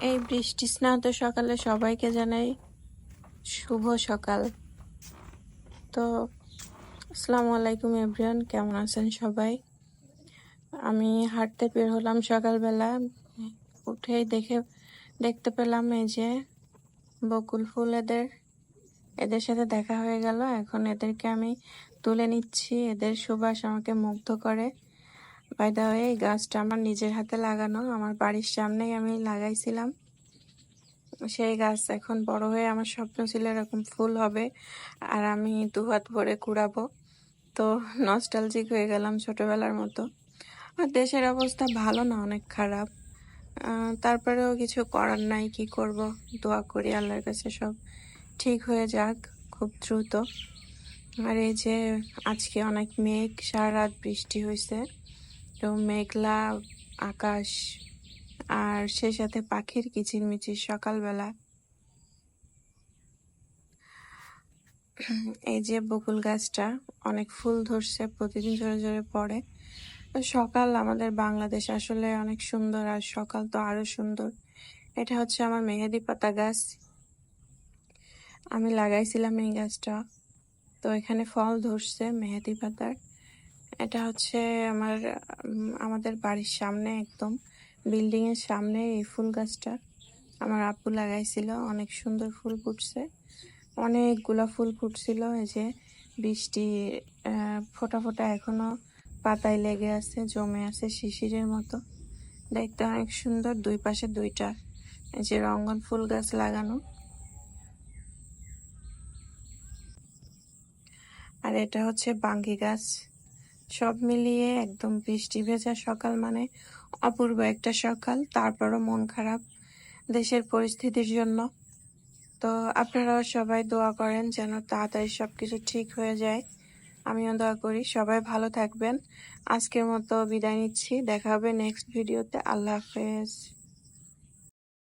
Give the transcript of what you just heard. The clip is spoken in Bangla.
এই বৃষ্টি স্নাত সকালে সবাইকে জানাই। শুভ সকাল। তো, আসসালামু আলাইকুম এভরিওয়ান, কেমন আছেন সবাই? আমি হাঁটতে বের হলাম সকালবেলা। উঠেই দেখে, দেখতে পেলাম এই যে বকুল ফুল এদের এদের সাথে দেখা হয়ে গেল। এখন এদেরকে আমি তুলে নিচ্ছি। এদের সুবাস আমাকে মুগ্ধ করে। বাই দা এই গাছটা আমার নিজের হাতে লাগানো। আমার বাড়ির সামনেই আমি লাগাইছিলাম। সেই গাছ এখন বড় হয়ে আমার স্বপ্ন ছিল এরকম ফুল হবে আর আমি দু হাত ভরে কুড়াবো। তো নস্টালজিক হয়ে গেলাম ছোটবেলার মতো। আর দেশের অবস্থা ভালো না, অনেক খারাপ। তারপরেও কিছু করার নাই, কি করব? দোয়া করি আল্লাহর কাছে সব ঠিক হয়ে যাক, খুব দ্রুত। আর এই যে আজকে অনেক মেঘ, সারা রাত বৃষ্টি হয়েছে তো মেঘলা আকাশ আর সেই সাথে পাখির কিচিরমিচির সকালবেলা। এই যে বকুল গাছটা, অনেক ফুল ধরছে, প্রতিদিন ঝরে ঝরে পড়ে। সকাল আমাদের বাংলাদেশ আসলে অনেক সুন্দর আর সকাল তো আরও সুন্দর। এটা হচ্ছে আমার মেহেদি পাতা গাছ। আমি লাগাইছিলাম এই গাছটা। তো এখানে ফল ধরছে মেহেদি পাতার। এটা হচ্ছে আমার আমাদের বাড়ির সামনে একদম। বিল্ডিং এর সামনে এই ফুল গাছটা আমার আপু লাগাইছিল। অনেক সুন্দর ফুল ফুটছে। অনেকগুলা ফুল ফুটছিল। এই যে বৃষ্টি ফোঁটা ফোঁটা এখনও পাতায় লেগে আছে, জমে আছে শিশিরের মতো। দেখতে অনেক সুন্দর। দুই পাশে দুইটা এই যে রঙ্গন ফুল গাছ লাগানো। আর এটা হচ্ছে বাঙ্গি গাছ। সব মিলিয়ে একদম বৃষ্টি ভেজা সকাল মানে অপূর্ব একটা সকাল। তারপরও মন খারাপ দেশের পরিস্থিতির জন্য। তো আপনারাও সবাই দোয়া করেন যেন তাড়াতাড়ি সব কিছু ঠিক হয়ে যায়। আমিও দোয়া করি, সবাই ভালো থাকবেন। আজকের মতো বিদায় নিচ্ছি। দেখা হবে নেক্সট ভিডিওতে আল্লাহ হাফেজ।